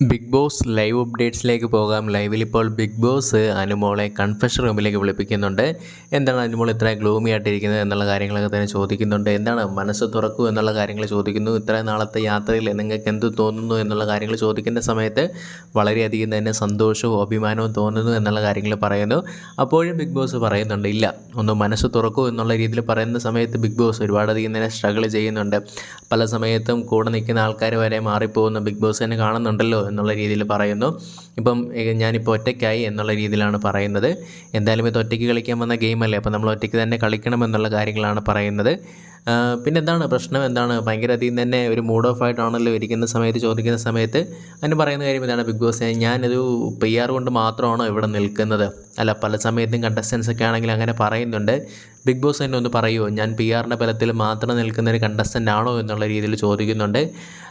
Big boss live അപ്ഡേറ്റ്സിലേക്ക് പോകാം. ലൈവിൽ ഇപ്പോൾ ബിഗ് ബോസ് അനുമോളെ കൺഫഷൻ റൂമിലേക്ക് വിളിപ്പിക്കുന്നുണ്ട്. എന്താണ് അനുമോൾ ഇത്ര ഗ്ലൂമി ആയിട്ടിരിക്കുന്നത് എന്നുള്ള കാര്യങ്ങളൊക്കെ തന്നെ ചോദിക്കുന്നുണ്ട്. എന്താണ് മനസ്സ് തുറക്കൂ എന്നുള്ള കാര്യങ്ങൾ ചോദിക്കുന്നു. ഇത്ര നാളത്തെ യാത്രയിൽ നിങ്ങൾക്ക് എന്ത് തോന്നുന്നു എന്നുള്ള കാര്യങ്ങൾ ചോദിക്കുന്ന സമയത്ത് വളരെയധികം തന്നെ സന്തോഷവും അഭിമാനവും തോന്നുന്നു എന്നുള്ള കാര്യങ്ങൾ പറയുന്നു. അപ്പോഴും ബിഗ് ബോസ് പറയുന്നുണ്ട് ഇല്ല ഒന്ന് മനസ്സ് തുറക്കൂ എന്നുള്ള രീതിയിൽ പറയുന്ന സമയത്ത് ബിഗ് ബോസ് ഒരുപാടധികം തന്നെ സ്ട്രഗിൾ ചെയ്യുന്നുണ്ട്. പല സമയത്തും കൂടെ നിൽക്കുന്ന ആൾക്കാർ വരെ മാറിപ്പോകുന്ന. ബിഗ് ബോസ് തന്നെ കാണുന്നുണ്ടല്ലോ. എന്നുള്ള രീതിയിൽ പറയുന്നു. ഇപ്പം ഞാനിപ്പോൾ ഒറ്റയ്ക്കായി എന്നുള്ള രീതിയിലാണ് പറയുന്നത്. എന്തായാലും ഇത് ഒറ്റയ്ക്ക് കളിക്കാൻ വന്ന ഗെയിമല്ലേ? അപ്പോൾ നമ്മൾ ഒറ്റയ്ക്ക് തന്നെ കളിക്കണം എന്നുള്ള കാര്യങ്ങളാണ് പറയുന്നത്. പിന്നെ എന്താണ് പ്രശ്നം? എന്താണ്? ഭയങ്കര അധികം തന്നെ ഒരു മൂഡ് ഓഫ് ആയിട്ടാണല്ലോ ഇരിക്കുന്ന സമയത്ത് ചോദിക്കുന്ന സമയത്ത് അതിന് പറയുന്ന കാര്യം ഇതാണ് ബിഗ് ബോസ് ഞാനൊരു പി ആർ കൊണ്ട് മാത്രമാണോ ഇവിടെ നിൽക്കുന്നത്? അല്ല പല സമയത്തും കണ്ടസ്റ്റൻസ് ഒക്കെ ആണെങ്കിൽ അങ്ങനെ പറയുന്നുണ്ട്. ബിഗ് ബോസ് തന്നെ ഒന്ന് പറയുമോ ഞാൻ പി ആറിന്റെ ബലത്തിൽ മാത്രം നിൽക്കുന്ന ഒരു കണ്ടസ്റ്റന്റ് ആണോ എന്നുള്ള രീതിയിൽ ചോദിക്കുന്നുണ്ട്.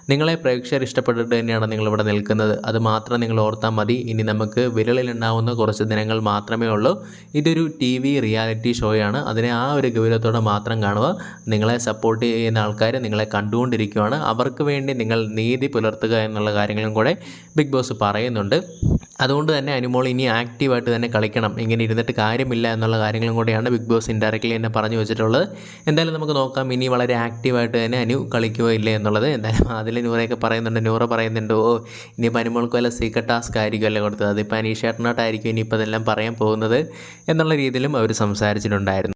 നിങ്ങളെ പ്രേക്ഷകർ ഇഷ്ടപ്പെട്ടിട്ട് തന്നെയാണ് നിങ്ങളിവിടെ നിൽക്കുന്നത്. അത് മാത്രം നിങ്ങൾ ഓർത്താൽ മതി. ഇനി നമുക്ക് വിരളിലുണ്ടാവുന്ന കുറച്ച് ദിനങ്ങൾ മാത്രമേ ഉള്ളൂ. ഇതൊരു ടി വി റിയാലിറ്റി ഷോയാണ് അതിനെ ആ ഒരു ഗൗരവത്തോടെ മാത്രം കാണുക. നിങ്ങളെ സപ്പോർട്ട് ചെയ്യുന്ന ആൾക്കാർ നിങ്ങളെ കണ്ടുകൊണ്ടിരിക്കുകയാണ് അവർക്ക് വേണ്ടി നിങ്ങൾ നീതി പുലർത്തുക എന്നുള്ള കാര്യങ്ങളും കൂടെ ബിഗ് ബോസ് പറയുന്നുണ്ട്. അതുകൊണ്ട് തന്നെ അനുമോൾ ഇനി ആക്റ്റീവായിട്ട് തന്നെ കളിക്കണം. ഇങ്ങനെ ഇരുന്നിട്ട് കാര്യമില്ല എന്നുള്ള കാര്യങ്ങളും കൂടെയാണ് ബിഗ് ബോസ് ഇൻഡയറക്റ്റ്ലി എന്നെ പറഞ്ഞു വെച്ചിട്ടുള്ളത്. എന്തായാലും നമുക്ക് നോക്കാം. ഇനി വളരെ ആക്റ്റീവായിട്ട് തന്നെ അനു കളിക്കുമോ ഇല്ലേ എന്നുള്ളത്. എന്തായാലും അതിൽ നൂറയൊക്കെ പറയുന്നുണ്ട്. നൂറ പറയുന്നുണ്ട്. ഓ ഇനിയിപ്പോൾ അനുമോൾക്ക് വല്ല സീക്രട്ട് ടാസ്ക് ആയിരിക്കുമല്ലോ കൊടുത്തത്? അതിപ്പോൾ അനീഷേട്ടനായിട്ടായിരിക്കും ഇനിയിപ്പോൾ അതെല്ലാം പറയാൻ പോകുന്നത് എന്നുള്ള രീതിയിലും അവർ സംസാരിച്ചിട്ടുണ്ടായിരുന്നു.